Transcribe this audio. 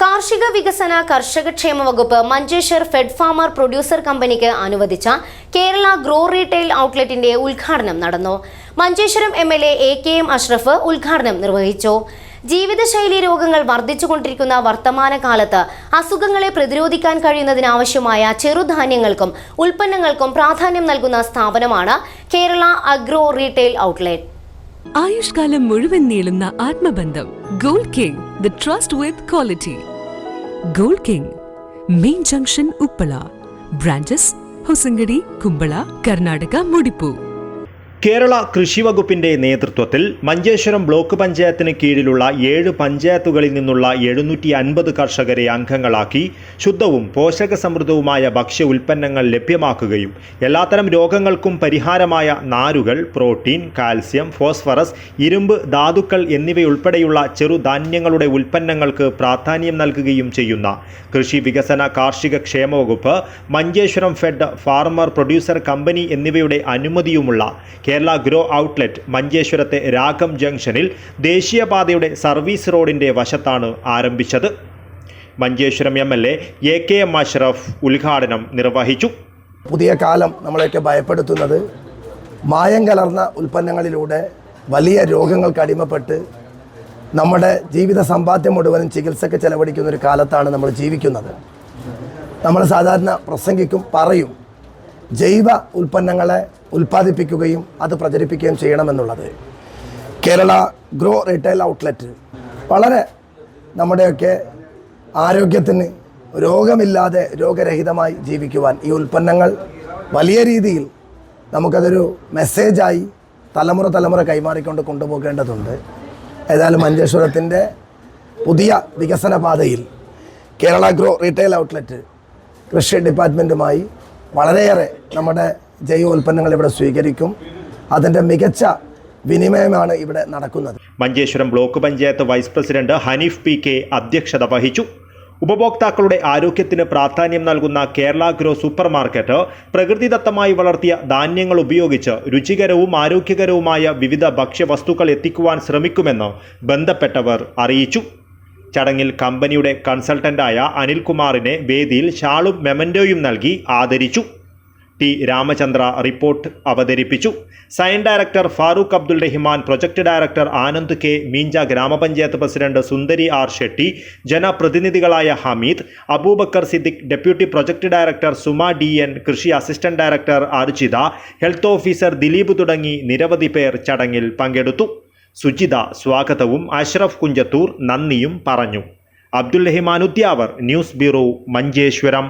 കാർഷിക വികസന കർഷകക്ഷേമ വകുപ്പ് മഞ്ചേശ്വർ ഫെഡ് ഫാമർ പ്രൊഡ്യൂസർ കമ്പനിക്ക് അനുവദിച്ച കേരള ഗ്രോ റീറ്റെയിൽ ഔട്ട്ലെറ്റിന്റെ ഉദ്ഘാടനം നടന്നു. Manjeshwaram M L A A K M Ashraf ഉദ്ഘാടനം നിർവഹിച്ചു. ജീവിതശൈലി രോഗങ്ങൾ വർദ്ധിച്ചുകൊണ്ടിരിക്കുന്ന വർത്തമാന കാലത്ത് അസുഖങ്ങളെ പ്രതിരോധിക്കാൻ കഴിയുന്നതിനാവശ്യമായ ചെറുധാന്യങ്ങൾക്കും ഉൽപ്പന്നങ്ങൾക്കും പ്രാധാന്യം നൽകുന്ന സ്ഥാപനമാണ് കേരള അഗ്രോ റീറ്റെയിൽ ഔട്ട്ലെറ്റ്. ആയുഷ്കാലം മുഴുവൻ നീളുന്ന ആത്മബന്ധം Gold King the trust with quality. Gold King main junction Uppala branches Hosangadi Kumbla Karnataka Mudipu. Kerala കൃഷി വകുപ്പിന്റെ നേതൃത്വത്തിൽ മഞ്ചേശ്വരം ബ്ലോക്ക് പഞ്ചായത്തിന് കീഴിലുള്ള ഏഴ് പഞ്ചായത്തുകളിൽ നിന്നുള്ള എഴുന്നൂറ്റി അൻപത് കർഷകരെ അംഗങ്ങളാക്കി ശുദ്ധവും പോഷകസമൃദ്ധവുമായ ഭക്ഷ്യ ഉൽപ്പന്നങ്ങൾ ലഭ്യമാക്കുകയും എല്ലാത്തരം രോഗങ്ങൾക്കും പരിഹാരമായ നാരുകൾ പ്രോട്ടീൻ കാൽസ്യം ഫോസ്ഫറസ് ഇരുമ്പ് ധാതുക്കൾ എന്നിവയുൾപ്പെടെയുള്ള ചെറുധാന്യങ്ങളുടെ ഉൽപ്പന്നങ്ങൾക്ക് പ്രാധാന്യം നൽകുകയും ചെയ്യുന്ന കൃഷി വികസന കാർഷിക ക്ഷേമ വകുപ്പ് Manjeshwaram fed farmer producer company എന്നിവയുടെ അനുമതിയുമുള്ള കേരള ഗ്രോ ഔട്ട്ലെറ്റ് മഞ്ചേശ്വരത്തെ രാഗം ജംഗ്ഷനിൽ ദേശീയപാതയുടെ സർവീസ് റോഡിന്റെ വശത്താണ് ആരംഭിച്ചത്. Manjeshwaram M L A A K M Ashraf ഉദ്ഘാടനം നിർവഹിച്ചു. പുതിയ കാലം നമ്മളെയൊക്കെ ഭയപ്പെടുത്തുന്നത് മായം കലർന്ന ഉൽപ്പന്നങ്ങളിലൂടെ വലിയ രോഗങ്ങൾക്ക് അടിമപ്പെട്ട് നമ്മുടെ ജീവിത സമ്പാദ്യം മുഴുവനും ചികിത്സയ്ക്ക് ചെലവഴിക്കുന്ന ഒരു കാലത്താണ് നമ്മൾ ജീവിക്കുന്നത്. നമ്മൾ സാധാരണ പ്രസംഗിക്കും പറയും ജൈവ ഉൽപ്പന്നങ്ങളെ ഉൽപ്പാദിപ്പിക്കുകയും അത് പ്രചരിപ്പിക്കുകയും ചെയ്യണമെന്നുള്ളത്. കേരള ഗ്രോ റീറ്റെയിൽ ഔട്ട്ലെറ്റ് വളരെ നമ്മുടെയൊക്കെ ആരോഗ്യത്തിന് രോഗമില്ലാതെ രോഗരഹിതമായി ജീവിക്കുവാൻ ഈ ഉൽപ്പന്നങ്ങൾ വലിയ രീതിയിൽ നമുക്കതൊരു മെസ്സേജായി തലമുറ തലമുറ കൈമാറിക്കൊണ്ട് കൊണ്ടുപോകേണ്ടതുണ്ട്. ഏതായാലും മഞ്ചേശ്വരത്തിന്റെ പുതിയ വികസന പാതയിൽ കേരള ഗ്രോ റീറ്റെയിൽ ഔട്ട്ലെറ്റ് കൃഷി ഡിപ്പാർട്ട്മെന്റുമായി വളരെയേറെ നമ്മുടെ ജൈവ ഉൽപ്പന്നങ്ങൾ ഇവിടെ സ്വീകരിക്കും. അതിന്റെ മികച്ച വിനിമയമാണ് ഇവിടെ നടക്കുന്നത്. Manjeshwaram block panchayat vice president Hanif P K അധ്യക്ഷത വഹിച്ചു. ഉപഭോക്താക്കളുടെ ആരോഗ്യത്തിന് പ്രാധാന്യം നൽകുന്ന കേരള ഗ്രോ സൂപ്പർ മാർക്കറ്റ് പ്രകൃതിദത്തമായി വളർത്തിയ ധാന്യങ്ങൾ ഉപയോഗിച്ച് രുചികരവും ആരോഗ്യകരവുമായ വിവിധ ഭക്ഷ്യവസ്തുക്കൾ എത്തിക്കുവാൻ ശ്രമിക്കുമെന്ന് ബന്ധപ്പെട്ടവർ അറിയിച്ചു. ചടങ്ങിൽ കമ്പനിയുടെ കൺസൾട്ടന്റായ അനിൽകുമാറിനെ വേദിയിൽ ഷാളും മെമന്റോയും നൽകി ആദരിച്ചു. ടി രാമചന്ദ്ര റിപ്പോർട്ട് അവതരിപ്പിച്ചു. സയൻ director Farooq Abdul Rahiman project director Anand K Meenja ഗ്രാമപഞ്ചായത്ത് president Sundari R Shetty ജനപ്രതിനിധികളായ Hameed Aboobacker Siddique deputy project director Suma D N കൃഷി assistant director Arjitha health officer Dileep തുടങ്ങി നിരവധി പേർ ചടങ്ങിൽ പങ്കെടുത്തു. സുജിത സ്വാഗതവും അഷ്റഫ് കുഞ്ചത്തൂർ നന്ദിയും പറഞ്ഞു. Abdul Rahiman Udyavar news bureau Manjeshwaram.